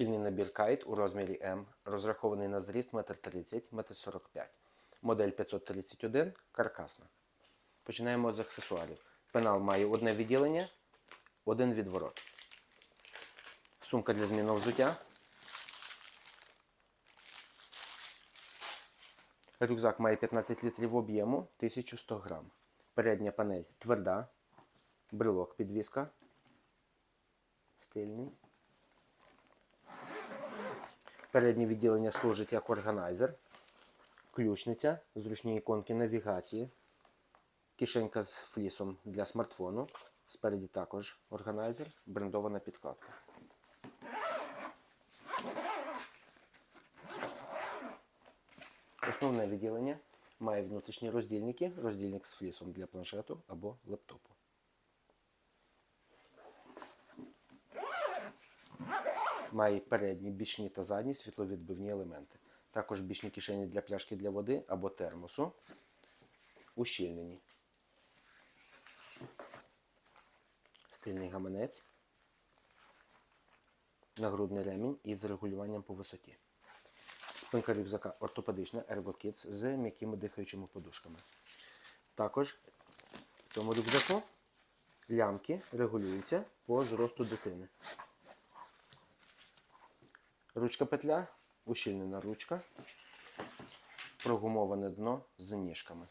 Шкільний набір кайт у розмірі М, розрахований на зріст 1,30 м, 1,45 м. Модель 531, каркасна. Починаємо з аксесуарів. Пенал має одне відділення, один відворот. Сумка для зміну взуття. Рюкзак має 15 літрів об'єму, 1100 грам. Передня панель тверда. Брелок підвіска. Стильний. Переднє відділення служить як органайзер, ключниця, зручні іконки навігації, кишенька з флісом для смартфону. Спереді також органайзер, брендована підкладка. Основне відділення має внутрішні роздільники, роздільник з флісом для планшету або лептопу. Має передні, бічні та задні світловідбивні елементи. Також бічні кишені для пляшки для води або термосу. Ущільнені. Стильний гаманець. Нагрудний ремінь із регулюванням по висоті. Спинка рюкзака ортопедична Ergo Kids з м'якими дихаючими подушками. Також в цьому рюкзаку лямки регулюються по зросту дитини. Ручка петля, ущільнена ручка, прогумоване дно з ніжками.